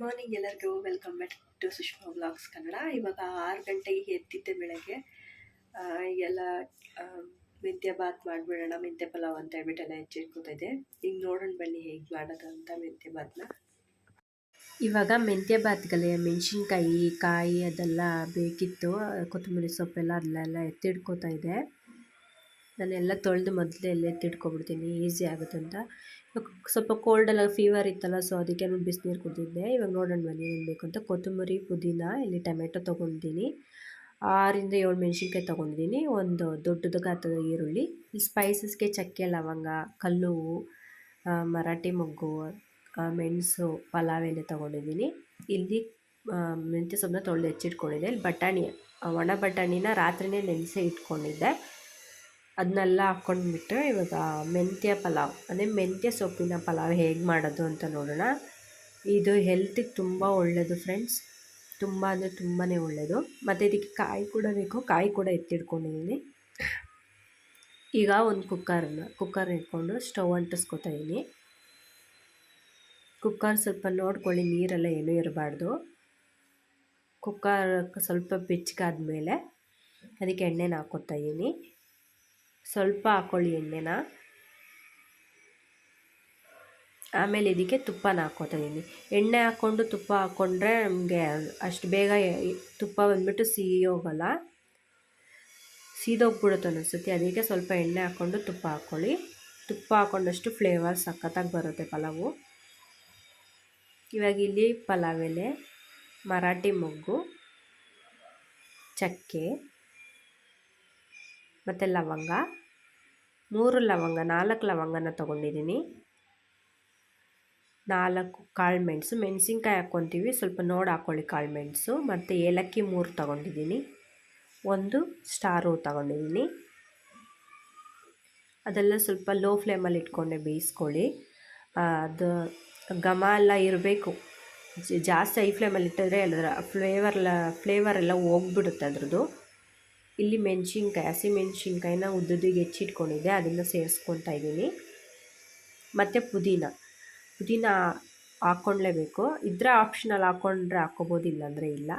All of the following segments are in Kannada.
ಮಾರ್ನಿಂಗ್ ಎಲ್ಲರಿಗೂ welcome back to Sushma vlogs Kannada. ಇವಾಗ ಆರು ಗಂಟೆಗೆ ಎದ್ದಿದ್ದೆ ಬೆಳಗ್ಗೆ ಎಲ್ಲ ಮೆಂತ್ಯ ಬಾತ್ ಮಾಡಿಬಿಡೋಣ, ಮೆಂತ್ಯ ಪಲಾವ್ ಅಂತ ಹೇಳ್ಬಿಟ್ಟು ಎಲ್ಲ ಹೆಚ್ಚಿಟ್ಕೋತಾ ಇದೆ ಈಗ ನೋಡೋಣ ಬನ್ನಿ ಹೇಗೆ ಮಾಡೋದು ಮೆಂತ್ಯ ಬಾತ್ನ. ಇವಾಗ ಮೆಂತ್ಯ ಬಾತ್ಗಲೆ ಮೆಣಸಿನ್ಕಾಯಿ, ಕಾಯಿ ಅದೆಲ್ಲ ಬೇಕಿತ್ತು. ಕೊತ್ತಂಬರಿ ಸೊಪ್ಪೆಲ್ಲ ಅದನ್ನೆಲ್ಲ ಎತ್ತಿಡ್ಕೋತಾ ಇದೆ ನಾನೆಲ್ಲ ತೊಳೆದು ಮೊದಲೇ ಎಲ್ಲ ಎತ್ತಿಟ್ಕೊಬಿಡ್ತೀನಿ, ಈಸಿ ಆಗುತ್ತೆ ಅಂತ ಸ್ವಲ್ಪ ಕೋಲ್ಡ್ ಎಲ್ಲ ಫೀವರ್ ಇತ್ತಲ್ಲ ಸೊ ಅದಕ್ಕೆ ನಾನು ಬಿಸಿನೀರು ಕುಡಿದಿದ್ದೆ. ಇವಾಗ ನೋಡೋಣ ಮನೆ ಏನು ಬೇಕು ಅಂತ. ಕೊತ್ತಂಬರಿ, ಪುದೀನ, ಇಲ್ಲಿ ಟೊಮೆಟೊ ತೊಗೊಂಡಿದ್ದೀನಿ. ಆರಿಂದ ಏಳು ಮೆಣಸಿನ್ಕಾಯಿ ತೊಗೊಂಡಿದ್ದೀನಿ. ಒಂದು ದೊಡ್ಡದು ಗಾತ್ರದ ಈರುಳ್ಳಿ. ಈ ಸ್ಪೈಸಸ್ಗೆ ಚಕ್ಕೆ, ಲವಂಗ, ಕಲ್ಲು ಮರಾಠಿ ಮೊಗ್ಗು ಮೆಣಸು, ಪಲಾವ್ ಎಲೆ ತೊಗೊಂಡಿದ್ದೀನಿ. ಇಲ್ಲಿ ಮೆಂತ್ಯ ಸೊಪ್ಪನ್ನ ತೊಳೆದು ಹೆಚ್ಚಿಟ್ಕೊಂಡಿದ್ದೆ. ಇಲ್ಲಿ ಬಟಾಣಿ ಒಣ ಬಟಾಣಿನ ರಾತ್ರಿನೇ ನೆನೆಸಿ ಇಟ್ಕೊಂಡಿದ್ದೆ. ಅದನ್ನೆಲ್ಲ ಹಾಕ್ಕೊಂಡ್ಬಿಟ್ಟು ಇವಾಗ ಮೆಂತ್ಯ ಪಲಾವ್, ಅಂದರೆ ಮೆಂತ್ಯ ಸೊಪ್ಪಿನ ಪಲಾವ್ ಹೇಗೆ ಮಾಡೋದು ಅಂತ ನೋಡೋಣ. ಇದು ಹೆಲ್ತಿಗೆ ತುಂಬ ಒಳ್ಳೆಯದು ಫ್ರೆಂಡ್ಸ್ ತುಂಬ ಅಂದರೆ ತುಂಬಾ ಒಳ್ಳೆಯದು ಮತ್ತು ಇದಕ್ಕೆ ಕಾಯಿ ಕೂಡ ಬೇಕು. ಕಾಯಿ ಕೂಡ ಎತ್ತಿಟ್ಕೊಂಡಿದ್ದೀನಿ ಈಗ ಒಂದು ಕುಕ್ಕರನ್ನ ಕುಕ್ಕರ್ ಇಟ್ಕೊಂಡು ಸ್ಟವ್ ಅಂಟಿಸ್ಕೊತಾ ಇದ್ದೀನಿ ಕುಕ್ಕರ್ ಸ್ವಲ್ಪ ನೋಡ್ಕೊಳ್ಳಿ, ನೀರೆಲ್ಲ ಏನೂ ಇರಬಾರ್ದು. ಕುಕ್ಕರ್ ಸ್ವಲ್ಪ ಬೆಚ್ಚಗಾದ್ಮೇಲೆ ಅದಕ್ಕೆ ಎಣ್ಣೆನ ಹಾಕ್ಕೊತಾ ಇದ್ದೀನಿ ಸ್ವಲ್ಪ ಹಾಕ್ಕೊಳ್ಳಿ ಎಣ್ಣೆನ. ಆಮೇಲೆ ಇದಕ್ಕೆ ತುಪ್ಪನ ಹಾಕ್ಕೋತಾ ಎಣ್ಣೆ ಹಾಕ್ಕೊಂಡು ತುಪ್ಪ ಹಾಕ್ಕೊಂಡ್ರೆ ನಮಗೆ ಅಷ್ಟು ಬೇಗ ತುಪ್ಪ ಬಂದ್ಬಿಟ್ಟು ಸಿಹಿ ಹೋಗಲ್ಲ ಸೀದೋಗ್ಬಿಡುತ್ತೆ ಅನಿಸುತ್ತೆ ಅದಕ್ಕೆ ಸ್ವಲ್ಪ ಎಣ್ಣೆ ಹಾಕ್ಕೊಂಡು ತುಪ್ಪ ಹಾಕ್ಕೊಳ್ಳಿ. ತುಪ್ಪ ಹಾಕ್ಕೊಂಡಷ್ಟು ಫ್ಲೇವರ್ ಸಖತ್ತಾಗಿ ಬರುತ್ತೆ ಪಲಾವು. ಇವಾಗ ಇಲ್ಲಿ ಪಲಾವ್ ಎಲೆ, ಮರಾಠಿ ಮೊಗ್ಗು, ಚಕ್ಕೆ, ಮತ್ತು ಲವಂಗ. ಮೂರು ಲವಂಗ, ನಾಲ್ಕು ಲವಂಗನ ತೊಗೊಂಡಿದ್ದೀನಿ ನಾಲ್ಕು ಕಾಳು ಮೆಣಸು, ಮೆಣಸಿನ್ಕಾಯಿ ಹಾಕ್ಕೊತೀವಿ. ಸ್ವಲ್ಪ ನೋಡಿ ಹಾಕ್ಕೊಳ್ಳಿ ಕಾಳು ಮೆಣಸು. ಮತ್ತು ಏಲಕ್ಕಿ ಮೂರು ತೊಗೊಂಡಿದ್ದೀನಿ ಒಂದು ಸ್ಟಾರು ತೊಗೊಂಡಿದ್ದೀನಿ ಅದೆಲ್ಲ ಸ್ವಲ್ಪ ಲೋ ಫ್ಲೇಮಲ್ಲಿ ಇಟ್ಕೊಂಡೆ ಬೇಯಿಸ್ಕೊಳ್ಳಿ. ಅದು ಘಮ ಎಲ್ಲ ಇರಬೇಕು. ಜಾಸ್ತಿ ಹೈ ಫ್ಲೇಮಲ್ಲಿ ಇಟ್ಟಿದ್ರೆ ಅದರ ಫ್ಲೇವರ್ಲ ಫ್ಲೇವರ್ ಎಲ್ಲ ಹೋಗ್ಬಿಡುತ್ತೆ ಅದ್ರದ್ದು. ಇಲ್ಲಿ ಮೆಣಸಿನ್ಕಾಯಿ, ಹಸಿ ಮೆಣಸಿನ್ಕಾಯಿನ ಉದ್ದುದಿಗೆ ಹೆಚ್ಚಿಟ್ಕೊಂಡಿದ್ದೆ, ಅದನ್ನು ಸೇರಿಸ್ಕೊತಾ ಇದ್ದೀನಿ. ಮತ್ತು ಪುದೀನ. ಪುದೀನ ಹಾಕ್ಕೊಳ್ಳೇಬೇಕು ಇದ್ರೆ ಆಪ್ಷನಲ್ಲಿ ಹಾಕ್ಕೊಂಡ್ರೆ ಹಾಕ್ಕೋಬೋದು ಇಲ್ಲಾಂದರೆ ಇಲ್ಲ.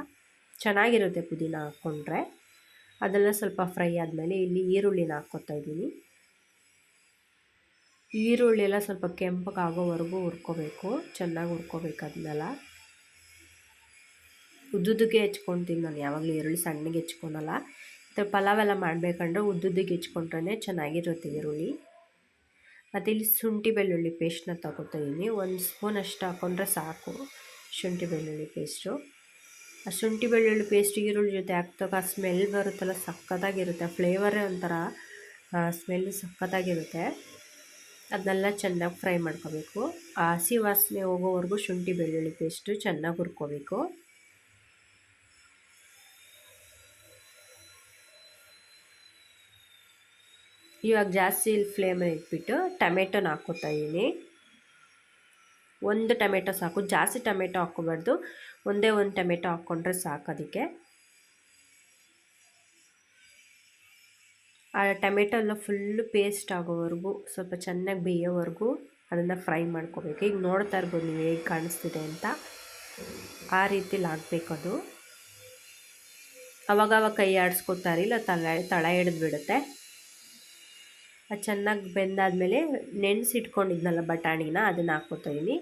ಚೆನ್ನಾಗಿರುತ್ತೆ ಪುದೀನ ಹಾಕ್ಕೊಂಡ್ರೆ. ಅದೆಲ್ಲ ಸ್ವಲ್ಪ ಫ್ರೈ ಆದಮೇಲೆ ಇಲ್ಲಿ ಈರುಳ್ಳಿನ ಹಾಕ್ಕೊತಾ ಇದ್ದೀನಿ. ಈರುಳ್ಳಿ ಎಲ್ಲ ಸ್ವಲ್ಪ ಕೆಂಪಗಾಗೋವರೆಗೂ ಹುರ್ಕೋಬೇಕು. ಚೆನ್ನಾಗಿ ಹುರ್ಕೋಬೇಕು ಅದನ್ನೆಲ್ಲ ಉದ್ದುದಕ್ಕೆ ಹೆಚ್ಕೊತೀನಿ ನಾನು, ಯಾವಾಗಲೂ ಈರುಳ್ಳಿ ಸಣ್ಣಗೆ ಹೆಚ್ಕೊಳಲ್ಲ. ಮತ್ತು ಎಲ್ಲ ಮಾಡಬೇಕಂದ್ರೆ ಉದ್ದುದ್ದಿಗೆ ಹೆಚ್ಕೊಂಡ್ರೆ ಚೆನ್ನಾಗಿರುತ್ತೆ ಈರುಳ್ಳಿ. ಮತ್ತು ಇಲ್ಲಿ ಶುಂಠಿ ಬೆಳ್ಳುಳ್ಳಿ ಪೇಸ್ಟನ್ನ ತಗೋತಾ ಇದ್ದೀನಿ ಒಂದು ಸ್ಪೂನ್ ಅಷ್ಟು ಹಾಕ್ಕೊಂಡ್ರೆ ಸಾಕು ಶುಂಠಿ ಬೆಳ್ಳುಳ್ಳಿ ಪೇಸ್ಟು ಆ ಶುಂಠಿ ಬೆಳ್ಳುಳ್ಳಿ ಪೇಸ್ಟ್ ಈರುಳ್ಳಿ ಜೊತೆ ಹಾಕ್ದಾಗ ಆ ಸ್ಮೆಲ್ ಬರುತ್ತಲ್ಲ ಸಖತ್ತಾಗಿರುತ್ತೆ ಫ್ಲೇವರೇ ಒಂಥರ ಸ್ಮೆಲ್ ಸಖತ್ತಾಗಿರುತ್ತೆ ಅದನ್ನೆಲ್ಲ ಚೆನ್ನಾಗಿ ಫ್ರೈ ಮಾಡ್ಕೋಬೇಕು. ಆ ಹಸಿ ವಾಸನೆ ಹೋಗೋವರೆಗೂ ಶುಂಠಿ ಬೆಳ್ಳುಳ್ಳಿ ಪೇಸ್ಟು ಚೆನ್ನಾಗಿ ಹುರ್ಕೋಬೇಕು. ಇವಾಗ ಜಾಸ್ತಿ ಫ್ಲೇಮಲ್ಲಿ ಇಟ್ಬಿಟ್ಟು ಟೊಮೆಟೊನ ಹಾಕ್ಕೋತಾ ಇದ್ದೀನಿ ಒಂದು ಟೊಮೆಟೊ ಸಾಕು. ಜಾಸ್ತಿ ಟೊಮೆಟೊ ಹಾಕ್ಕೋಬಾರ್ದು. ಒಂದೇ ಒಂದು ಟೊಮೆಟೊ ಹಾಕ್ಕೊಂಡ್ರೆ ಸಾಕು ಅದಕ್ಕೆ. ಆ ಟೊಮೆಟೊ ಎಲ್ಲ ಫುಲ್ಲು ಪೇಸ್ಟ್ ಆಗೋವರೆಗೂ, ಸ್ವಲ್ಪ ಚೆನ್ನಾಗಿ ಬೇಯೋವರೆಗೂ ಅದನ್ನು ಫ್ರೈ ಮಾಡ್ಕೋಬೇಕು. ಈಗ ನೋಡ್ತಾ ಇರ್ಬೋದು ನೀವು ಹೇಗೆ ಕಾಣಿಸ್ತಿದೆ ಅಂತ. ಆ ರೀತಿಲಿ ಆಗಬೇಕು ಅದು. ಅವಾಗವಾಗ ಕೈ ಆಡಿಸ್ಕೋತಾರೆ ಇಲ್ಲ ತಳ ತಳ ಹಿಡಿದು ಬಿಡುತ್ತೆ. ಅದು ಚೆನ್ನಾಗಿ ಬೆಂದಾದಮೇಲೆ ನೆನೆಸಿಟ್ಕೊಂಡಿದ್ನಲ್ಲ ಬಟಾಣಿನ, ಅದನ್ನು ಹಾಕ್ಕೊತಾ ಇದ್ದೀನಿ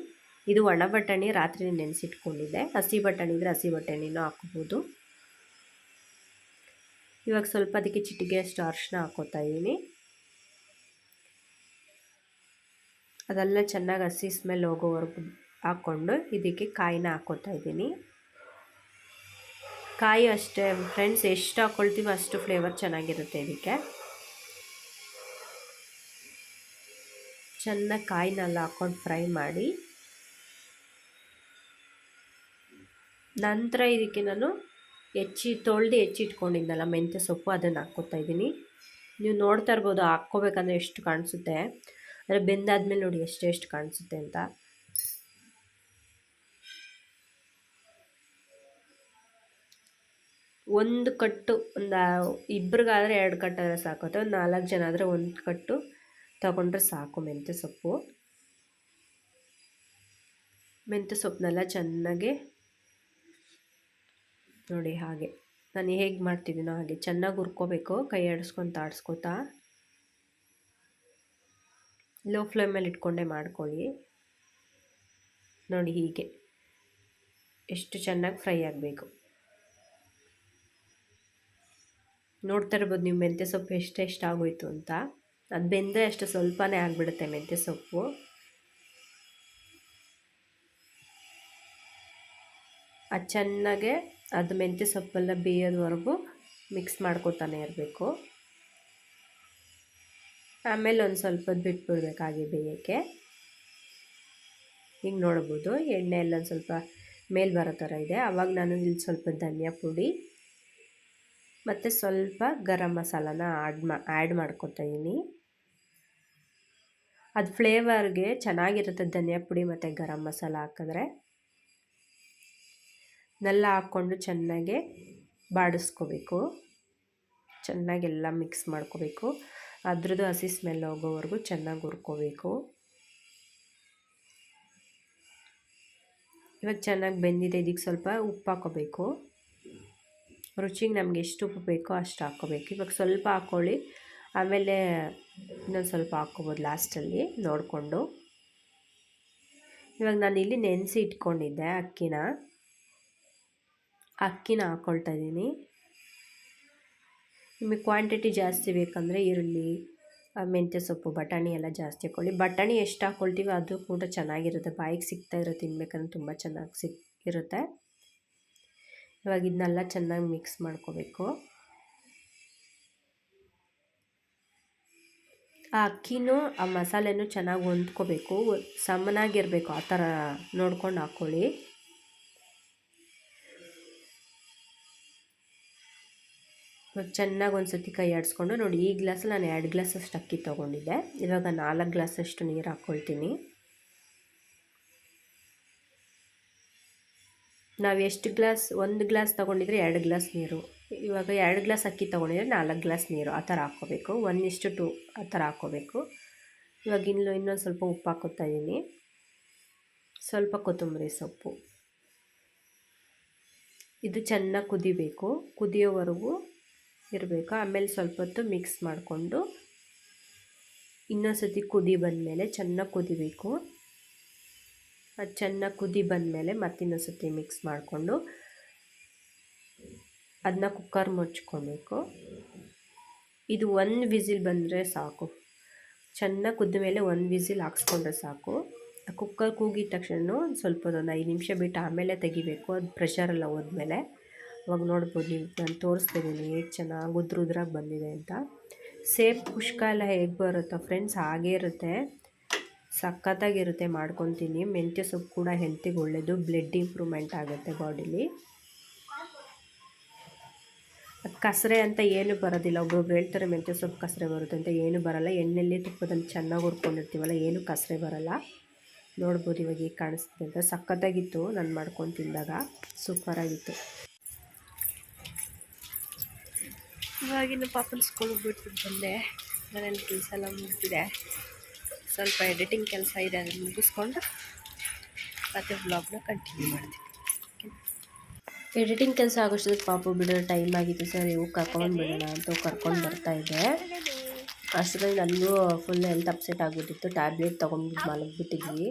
ಇದು ಒಣ ಬಟಾಣಿ ರಾತ್ರಿ ನೆನೆಸಿಟ್ಕೊಂಡಿದ್ದೆ. ಹಸಿ ಬಟಾಣಿ ಇದ್ದರೆ ಹಸಿ ಬಟಾಣಿನೂ ಹಾಕ್ಬೋದು. ಇವಾಗ ಸ್ವಲ್ಪ ಅದಕ್ಕೆ ಚಿಟಿಗೆ ಅಷ್ಟು ಅರಿಶಿನ ಹಾಕ್ಕೋತಾ ಇದ್ದೀನಿ ಅದೆಲ್ಲ ಚೆನ್ನಾಗಿ ಹಸಿ ಸ್ಮೆಲ್ ಹೋಗೋವರೆಗೂ ಹಾಕ್ಕೊಂಡು ಇದಕ್ಕೆ ಕಾಯಿನ ಹಾಕ್ಕೋತಾ ಇದ್ದೀನಿ ಕಾಯಿ ಅಷ್ಟೇ ಫ್ರೆಂಡ್ಸ್ ಎಷ್ಟು ಹಾಕ್ಕೊಳ್ತೀವೋ ಅಷ್ಟು ಫ್ಲೇವರ್ ಚೆನ್ನಾಗಿರುತ್ತೆ ಇದಕ್ಕೆ. ಚೆನ್ನಾಗಿ ಕಾಯಿನೆಲ್ಲ ಹಾಕ್ಕೊಂಡು ಫ್ರೈ ಮಾಡಿ, ನಂತರ ಇದಕ್ಕೆ ನಾನು ಹೆಚ್ಚಿ, ತೊಳೆದು ಹೆಚ್ಚಿಟ್ಕೊಂಡಿದ್ದಲ್ಲ ಮೆಂತ್ಯ ಸೊಪ್ಪು, ಅದನ್ನು ಹಾಕ್ಕೊತಾ ಇದ್ದೀನಿ. ನೀವು ನೋಡ್ತಾ ಇರ್ಬೋದು, ಹಾಕ್ಕೋಬೇಕಂದ್ರೆ ಎಷ್ಟು ಕಾಣಿಸುತ್ತೆ. ಅಂದರೆ ಬೆಂದಾದ್ಮೇಲೆ ನೋಡಿ ಎಷ್ಟು ಎಷ್ಟು ಕಾಣಿಸುತ್ತೆ ಅಂತ. ಒಂದು ಕಟ್ಟು, ಒಂದು ಇಬ್ರಿಗಾದರೆ ಎರಡು ಕಟ್ಟಾದರೆ ಸಾಕುತ್ತೆ, ಒಂದು ನಾಲ್ಕು ಜನ ಆದರೆ ಒಂದು ಕಟ್ಟು. ತಗೊಂಡ್ರೆ ಸಾಕು ಮೆಂತ್ಯ ಸೊಪ್ಪು. ಮೆಂತ್ಯ ಸೊಪ್ಪನ್ನೆಲ್ಲ ಚೆನ್ನಾಗಿ ನೋಡಿ ಹಾಗೆ. ನಾನು ಹೇಗೆ ಮಾಡ್ತಿದ್ದೀನೋ ಹಾಗೆ. ಚೆನ್ನಾಗಿ ಹುರ್ಕೋಬೇಕು, ಕೈ ಆಡಿಸ್ಕೊಂತ ಆಡಿಸ್ಕೊತಾ ಲೋ ಫ್ಲೇಮಲ್ಲಿ ಇಟ್ಕೊಂಡೆ ಮಾಡ್ಕೊಳ್ಳಿ. ನೋಡಿ ಹೀಗೆ. ಎಷ್ಟು ಚೆನ್ನಾಗಿ ಫ್ರೈ ಆಗಬೇಕು. ನೋಡ್ತಾ ಇರ್ಬೋದು ನೀವು ಮೆಂತ್ಯ ಸೊಪ್ಪು ಎಷ್ಟು ಎಷ್ಟಾಗೋಯ್ತು ಅಂತ. ಅದು ಬೆಂದರೆ ಅಷ್ಟು ಸ್ವಲ್ಪನೇ ಆಗಿಬಿಡುತ್ತೆ ಮೆಂತ್ಯ ಸೊಪ್ಪು. ಅದು ಚೆನ್ನಾಗೆ ಅದು ಮೆಂತ್ಯ ಸೊಪ್ಪೆಲ್ಲ ಬೇಯೋದ್ವರೆಗೂ ಮಿಕ್ಸ್ ಮಾಡ್ಕೊತಾನೆ ಇರಬೇಕು. ಆಮೇಲೆ ಒಂದು ಸ್ವಲ್ಪ ಬಿಟ್ಬಿಡ್ಬೇಕಾಗಿ ಬೇಯೋಕ್ಕೆ. ಹಿಂಗೆ ನೋಡ್ಬೋದು ಎಣ್ಣೆ ಎಲ್ಲ ಒಂದು ಸ್ವಲ್ಪ ಮೇಲೆ ಬರೋ ಥರ ಇದೆ. ಆವಾಗ ನಾನು ಇಲ್ಲಿ ಸ್ವಲ್ಪ ಧನಿಯಾ ಪುಡಿ ಮತ್ತು ಸ್ವಲ್ಪ ಗರಂ ಮಸಾಲಾನ ಆಡ್ ಮಾ, ಆ್ಯಡ್ ಮಾಡ್ಕೊತಾ ಇದ್ದೀನಿ. ಅದು ಫ್ಲೇವರ್ಗೆ ಚೆನ್ನಾಗಿರುತ್ತೆ ಧನಿಯಾ ಪುಡಿ ಮತ್ತು ಗರಂ ಮಸಾಲ ಹಾಕಿದ್ರೆ. ನೆಲ್ಲ ಹಾಕ್ಕೊಂಡು ಚೆನ್ನಾಗೆ ಬಾಡಿಸ್ಕೋಬೇಕು. ಚೆನ್ನಾಗೆಲ್ಲ ಮಿಕ್ಸ್ ಮಾಡ್ಕೋಬೇಕು. ಅದ್ರದ್ದು ಹಸಿ ಸ್ಮೆಲ್ ಹೋಗೋವರೆಗೂ ಚೆನ್ನಾಗಿ ಹುರ್ಕೋಬೇಕು. ಇವಾಗ ಚೆನ್ನಾಗಿ ಬೆಂದಿದೆ, ಇದಕ್ಕೆ ಸ್ವಲ್ಪ ಉಪ್ಪು ಹಾಕೋಬೇಕು ರುಚಿಗೆ ನಮಗೆ ಎಷ್ಟು ಉಪ್ಪು ಬೇಕೋ ಅಷ್ಟು ಹಾಕ್ಕೋಬೇಕು. ಇವಾಗ ಸ್ವಲ್ಪ ಹಾಕ್ಕೊಳ್ಳಿ. ಆಮೇಲೆ ಇನ್ನೊಂದು ಸ್ವಲ್ಪ ಹಾಕ್ಕೋಬೋದು ಲಾಸ್ಟಲ್ಲಿ ನೋಡಿಕೊಂಡು. ಇವಾಗ ನಾನು ಇಲ್ಲಿ ನೆನೆಸಿ ಇಟ್ಕೊಂಡಿದ್ದೆ ಅಕ್ಕಿನ. ಅಕ್ಕಿನ ಹಾಕ್ಕೊಳ್ತಾ ಇದ್ದೀನಿ. ನಿಮಗೆ ಕ್ವಾಂಟಿಟಿ ಜಾಸ್ತಿ ಬೇಕಂದರೆ ಈರುಳ್ಳಿ ಮೆಂತ್ಯ ಸೊಪ್ಪು, ಬಟಾಣಿ ಎಲ್ಲ ಜಾಸ್ತಿ ಹಾಕ್ಕೊಳ್ಳಿ. ಬಟಾಣಿ ಎಷ್ಟು ಹಾಕ್ಕೊಳ್ತೀವಿ ಅದು ಕೂಡ ಚೆನ್ನಾಗಿರುತ್ತೆ. ಬಾಯಿಗೆ ಸಿಗ್ತಾ ಇರೋ ತಿನ್ಬೇಕಂದ್ರೆ ತುಂಬ ಚೆನ್ನಾಗಿ ಸಿಕ್ ಇರುತ್ತೆ. ಇವಾಗ ಇದನ್ನೆಲ್ಲ ಚೆನ್ನಾಗಿ ಮಿಕ್ಸ್ ಮಾಡ್ಕೋಬೇಕು. ಆ ಅಕ್ಕಿನೂ ಆ ಮಸಾಲೆನೂ ಚೆನ್ನಾಗಿ ಹೊಂದ್ಕೋಬೇಕು. ಸಮನಾಗಿರಬೇಕು ಆ ಥರ ನೋಡ್ಕೊಂಡು ಹಾಕ್ಕೊಳ್ಳಿ. ಚೆನ್ನಾಗಿ ಒಂದು ಸತಿ ಕೈ ಆಡಿಸ್ಕೊಂಡು ನೋಡಿ, ಈ ಗ್ಲಾಸಲ್ಲಿ ನಾನು ಎರಡು ಗ್ಲಾಸಷ್ಟು ಅಕ್ಕಿ ತೊಗೊಂಡಿದ್ದೆ. ಇವಾಗ ನಾಲ್ಕು ಗ್ಲಾಸಷ್ಟು ನೀರು ಹಾಕ್ಕೊಳ್ತೀನಿ. ನಾವು ಎಷ್ಟು ಗ್ಲಾಸ್, ಒಂದು ಗ್ಲಾಸ್ ತೊಗೊಂಡಿದ್ರೆ ಎರಡು ಗ್ಲಾಸ್ ನೀರು. ಇವಾಗ ಎರಡು ಗ್ಲಾಸ್ ಅಕ್ಕಿ ತೊಗೊಂಡಿದ್ರೆ ನಾಲ್ಕು ಗ್ಲಾಸ್ ನೀರು ಆ ಥರ ಹಾಕ್ಕೋಬೇಕು. ಒನ್ ಇಷ್ಟು ಟು ಆ ಥರ ಹಾಕ್ಕೋಬೇಕು. ಇವಾಗ ಇನ್ನು ಇನ್ನೊಂದು ಸ್ವಲ್ಪ ಉಪ್ಪು ಹಾಕೋತಾ ಇದ್ದೀನಿ ಸ್ವಲ್ಪ ಕೊತ್ತಂಬರಿ ಸೊಪ್ಪು. ಇದು ಚೆನ್ನಾಗಿ ಕುದಿಬೇಕು. ಕುದಿಯೋವರೆಗೂ ಇರಬೇಕು. ಆಮೇಲೆ ಸ್ವಲ್ಪ ಹೊತ್ತು ಮಿಕ್ಸ್ ಮಾಡಿಕೊಂಡು ಇನ್ನೊಂದು ಸತಿ ಕುದಿ ಬಂದಮೇಲೆ ಚೆನ್ನಾಗಿ ಕುದಿಬೇಕು. ಅದು ಚೆನ್ನಾಗಿ ಕುದಿ ಬಂದಮೇಲೆ ಮತ್ತಿನ್ನೊಂದು ಸತಿ ಮಿಕ್ಸ್ ಮಾಡಿಕೊಂಡು ಅದನ್ನ ಕುಕ್ಕರ್ ಮುಚ್ಕೊಬೇಕು. ಇದು ಒಂದು ವಿಸಿಲ್ ಬಂದರೆ ಸಾಕು. ಚೆನ್ನಾಗಿ ಕುದ್ದ ಮೇಲೆ ಒಂದು ವಿಸಿಲ್ ಹಾಕ್ಸ್ಕೊಂಡ್ರೆ ಸಾಕು. ಕುಕ್ಕರ್ ಕೂಗಿದ ತಕ್ಷಣ ಸ್ವಲ್ಪ ಒಂದು ಐದು ನಿಮಿಷ ಬಿಟ್ಟು ಆಮೇಲೆ ತೆಗಿಬೇಕು. ಅದು ಪ್ರೆಷರೆಲ್ಲ ಹೋದ್ಮೇಲೆ. ಅವಾಗ ನೋಡ್ಬೋದು ನೀವು, ನಾನು ತೋರಿಸ್ತಿದ್ದೀನಿ ಹೇಗೆ ಚೆನ್ನಾಗಿ ಉದ್ರ ಉದ್ರಾಗಿ ಬಂದಿದೆ ಅಂತ. ಸೇಫ್ ಕುಷ್ಕ ಎಲ್ಲ ಹೇಗೆ ಬರುತ್ತೋ ಫ್ರೆಂಡ್ಸ್ ಹಾಗೇ ಇರುತ್ತೆ. ಸಖತ್ತಾಗಿರುತ್ತೆ ಮಾಡ್ಕೊತೀನಿ. ಮೆಂತ್ಯ ಸೊಪ್ಪು ಕೂಡ ಹೆಲ್ತಿಗೆ ಒಳ್ಳೆಯದು ಬ್ಲಡ್ ಇಂಪ್ರೂವ್ಮೆಂಟ್ ಆಗುತ್ತೆ ಬಾಡಿಲಿ ಕಸರೆ ಅಂತ ಏನು ಬರೋದಿಲ್ಲ. ಒಬ್ಬೊಬ್ರು ಹೇಳ್ತಾರೆ, ಮೆಂತ್ಯ ಸೊಪ್ಪು ಕಸರೆ ಬರುತ್ತೆ ಅಂತ. ಏನು ಬರೋಲ್ಲ. ಎಣ್ಣೆಲ್ಲಿ ತುಪ್ಪದಲ್ಲಿ ಚೆನ್ನಾಗಿ ಹುರ್ಕೊಂಡಿರ್ತೀವಲ್ಲ, ಏನು ಕಸರೆ ಬರೋಲ್ಲ. ನೋಡ್ಬೋದು ಇವಾಗ ಈಗ ಕಾಣಿಸ್ತಿದೆ ಅಂತ. ಸಖತ್ತಾಗಿತ್ತು ನಾನು ಮಾಡ್ಕೊಂಡು ತಿಂದಾಗ. ಸೂಪರಾಗಿತ್ತು ಇವಾಗಿನ ಪಾಪನ ಸ್ಕೂಲ್ ಬಿಟ್ಟು ಬಂದೆ. ಮನೇಲಿ ಕೆಲಸ ಎಲ್ಲ ಮುಗಿದಿದೆ. ಸ್ವಲ್ಪ ಎಡಿಟಿಂಗ್ ಕೆಲಸ ಇದೆ ಅದನ್ನು ಮುಗಿಸ್ಕೊಂಡು ಮತ್ತೆ ಬ್ಲಾಗ್ನ ಕಂಟಿನ್ಯೂ ಮಾಡ್ತೀನಿ. ಎಡಿಟಿಂಗ್ ಕೆಲಸ ಆಗೋಷ್ಟೊತ್ತಿಗೆ ಪಾಪ ಬಿಡೋ ಟೈಮ್ ಆಗಿತ್ತು ಸರ್ ಇವು ಕರ್ಕೊಂಡು ಬಿಡೋಣ ಅಂತ ಕರ್ಕೊಂಡು ಬರ್ತಾಯಿದ್ದೆ ಅಷ್ಟರಲ್ಲಿ ನನಗೂ ಫುಲ್ ಹೆಲ್ತ್ ಅಪ್ಸೆಟ್ ಆಗಿಬಿಟ್ಟಿತ್ತು. ಟ್ಯಾಬ್ಲೆಟ್ ತೊಗೊಂಡ್ಬಿಟ್ಟು ಮಲಗಿಬಿಟ್ಟಿದ್ವಿ.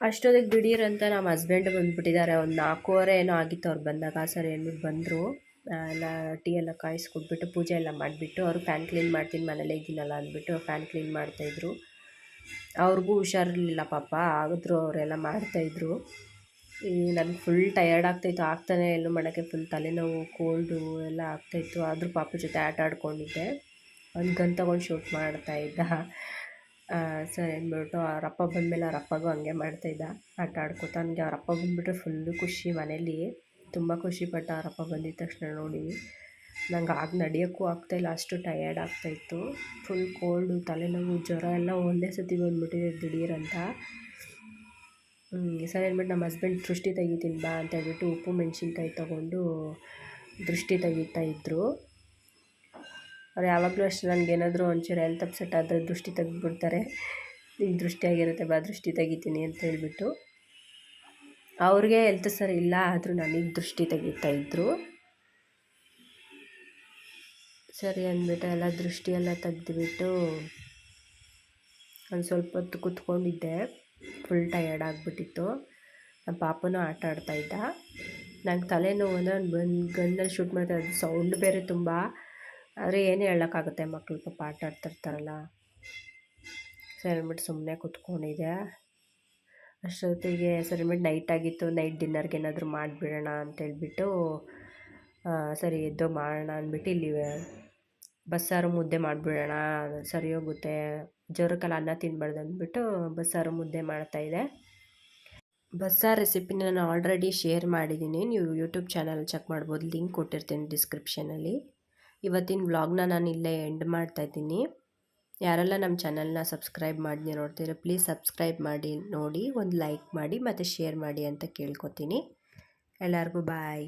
ಅಷ್ಟೊತ್ತಿಗೆ ಅಂತ ನಮ್ಮ ಹಸ್ಬೆಂಡ್ ಬಂದುಬಿಟ್ಟಿದ್ದಾರೆ. ಒಂದು ನಾಲ್ಕೂವರೆ ಏನೋ ಆಗಿತ್ತು ಅವ್ರು ಬಂದಾಗ. ಸರ್ ಏನ್ಬಿಟ್ಟು ಬಂದರು. ಎಲ್ಲ ಟೀ ಎಲ್ಲ ಕಾಯಿಸ್ಕೊಟ್ಬಿಟ್ಟು ಪೂಜೆ ಎಲ್ಲ ಮಾಡಿಬಿಟ್ಟು ಅವರು ಫ್ಯಾನ್ ಕ್ಲೀನ್ ಮಾಡ್ತೀನಿ, ಮನೇಲೇ ಇದ್ದೀನಲ್ಲ ಅಂದ್ಬಿಟ್ಟು ಫ್ಯಾನ್ ಕ್ಲೀನ್ ಮಾಡ್ತಾಯಿದ್ರು ಅವ್ರಿಗೂ ಹುಷಾರಿರಲಿಲ್ಲ ಪಾಪ. ಆದರೂ ಅವರೆಲ್ಲ ಮಾಡ್ತಾಯಿದ್ರು ಈ ನನಗೆ ಫುಲ್ ಟಯರ್ಡ್ ಆಗ್ತಾಯಿತ್ತು. ಆಗ್ತಾನೆ ಎಲ್ಲೂ ಮಾಡೋಕ್ಕೆ ಫುಲ್ ತಲೆನೋವು ಕೋಲ್ಡು ಎಲ್ಲ ಆಗ್ತಾಯಿತ್ತು. ಆದರೂ ಪಾಪ ಜೊತೆ ಆಟ ಆಡ್ಕೊಂಡಿದ್ದೆ. ಒಂದು ಗನ್ ತೊಗೊಂಡು ಶೂಟ್ ಮಾಡ್ತಾಯಿದ್ದ ಸರಿ ಅಂದ್ಬಿಟ್ಟು ಅವರಪ್ಪ ಬಂದಮೇಲೆ ಅವರಪ್ಪಗೂ ಹಂಗೆ ಮಾಡ್ತಾಯಿದ್ದ ಆಟ ಆಡ್ಕೊತ ನನಗೆ ಅವರಪ್ಪ ಬಂದುಬಿಟ್ರೆ ಫುಲ್ಲು ಖುಷಿ ಮನೇಲಿ. ತುಂಬ ಖುಷಿಪಟ್ಟ ಅವರಪ್ಪ ಬಂದಿದ್ದ ತಕ್ಷಣ ನೋಡಿ. ನಂಗೆ ಆಗ ನಡೆಯೋಕ್ಕೂ ಆಗ್ತಾಯಿಲ್ಲ. ಅಷ್ಟು ಟಯರ್ಡ್ ಆಗ್ತಾಯಿತ್ತು. ಫುಲ್ ಕೋಲ್ಡು ತಲೆನೋವು, ಜ್ವರ ಎಲ್ಲ ಒಂದೇ ಸತಿ ಬಂದುಬಿಟ್ಟಿದೆ ದಿಢೀರಂತ ಸರಿ ಅಂದ್ಬಿಟ್ಟು ನಮ್ಮ ಹಸ್ಬೆಂಡ್ ದೃಷ್ಟಿ ತೆಗಿತೀನಿ ಬಾ ಅಂತ ಹೇಳ್ಬಿಟ್ಟು ಉಪ್ಪು ಮೆಣಸಿನ್ಕಾಯಿ ತೊಗೊಂಡು ದೃಷ್ಟಿ ತೆಗಿತಾ ಇದ್ದರು ಅವ್ರು ಯಾವಾಗಲೂ ಅಷ್ಟೇ ನನಗೇನಾದರೂ ಒಂಚೂರು ಹೆಲ್ತ್ ಅಪ್ಸೆಟ್ ಆದರೆ ದೃಷ್ಟಿ ತೆಗೆದ್ಬಿಡ್ತಾರೆ. ಈಗ ದೃಷ್ಟಿ ಆಗಿರುತ್ತೆ ಬಾ, ದೃಷ್ಟಿ ತೆಗಿತೀನಿ ಅಂತ ಹೇಳ್ಬಿಟ್ಟು. ಅವ್ರಿಗೆ ಹೆಲ್ತ್ ಸರಿ ಇಲ್ಲ, ಆದರೂ ನನಗೆ ದೃಷ್ಟಿ ತೆಗಿತಾ ಇದ್ದರು ಸರಿ ಅಂದ್ಬಿಟ್ಟು ಎಲ್ಲ ದೃಷ್ಟಿಯೆಲ್ಲ ತೆಗೆದುಬಿಟ್ಟು ನಾನು ಸ್ವಲ್ಪ ಹೊತ್ತು ಕೂತ್ಕೊಂಡಿದ್ದೆ. ಫುಲ್ ಟಯರ್ಡ್ ಆಗಿಬಿಟ್ಟಿತ್ತು. ನಮ್ಮ ಪಾಪನೂ ಆಟ ಆಡ್ತಾಯಿದ್ದ ನಂಗೆ ತಲೆನೋವು ಅಂದರೆ ಬಂದು ಗನ್ನಲ್ಲಿ ಶೂಟ್ ಮಾಡ್ತಾ ಅದು ಸೌಂಡ್ ಬೇರೆ ತುಂಬ. ಆದರೆ ಏನೇ ಹೇಳೋಕ್ಕಾಗುತ್ತೆ ಮಕ್ಕಳು ಪಾಪ ಆಟ ಆಡ್ತಿರ್ತಾರಲ್ಲ. ಸರಿ ಅಂದ್ಬಿಟ್ಟು ಸುಮ್ಮನೆ ಕೂತ್ಕೊಂಡಿದ್ದೆ. ಅಷ್ಟೊತ್ತಿಗೆ ಸರಿ ಹೇಳ್ಬಿಟ್ಟು ನೈಟ್ ಆಗಿತ್ತು. ನೈಟ್ ಡಿನ್ನರ್ಗೆ ಏನಾದರೂ ಮಾಡಿಬಿಡೋಣ ಅಂತೇಳ್ಬಿಟ್ಟು ಸರಿ ಎದ್ದು ಮಾಡೋಣ ಅಂದ್ಬಿಟ್ಟು ಇಲ್ಲಿ ಬಸ್ಸಾರು ಮುದ್ದೆ ಮಾಡಿಬಿಡೋಣ. ಸರಿ ಹೋಗುತ್ತೆ. ಜ್ವರಕ್ಕೆಲ್ಲ ಅನ್ನ ತಿನ್ನಬಾರ್ದು ಅಂದ್ಬಿಟ್ಟು ಬಸ್ಸಾರು ಮುದ್ದೆ ಮಾಡ್ತಾಯಿದ್ದೆ ಬಸ್ಸಾರು ರೆಸಿಪಿನ ನಾನು ಆಲ್ರೆಡಿ ಶೇರ್ ಮಾಡಿದ್ದೀನಿ ನೀವು ಯೂಟ್ಯೂಬ್ ಚಾನಲ್ ಚೆಕ್ ಮಾಡ್ಬೋದು. ಲಿಂಕ್ ಕೊಟ್ಟಿರ್ತೀನಿ ಡಿಸ್ಕ್ರಿಪ್ಷನಲ್ಲಿ ಇವತ್ತಿನ ವ್ಲಾಗ್ನ ನಾನು ಇಲ್ಲೇ ಎಂಡ್ ಮಾಡ್ತಾಯಿದ್ದೀನಿ ಯಾರೆಲ್ಲ ನಮ್ಮ ಚಾನಲ್ನ ಸಬ್ಸ್ಕ್ರೈಬ್ ಮಾಡಿ ನೋಡ್ತೀರ ಪ್ಲೀಸ್ ಸಬ್ಸ್ಕ್ರೈಬ್ ಮಾಡಿ, ನೋಡಿ, ಒಂದು ಲೈಕ್ ಮಾಡಿ, ಮತ್ತು ಶೇರ್ ಮಾಡಿ ಅಂತ ಕೇಳ್ಕೊತೀನಿ. ಎಲ್ಲರಿಗೂ ಬಾಯ್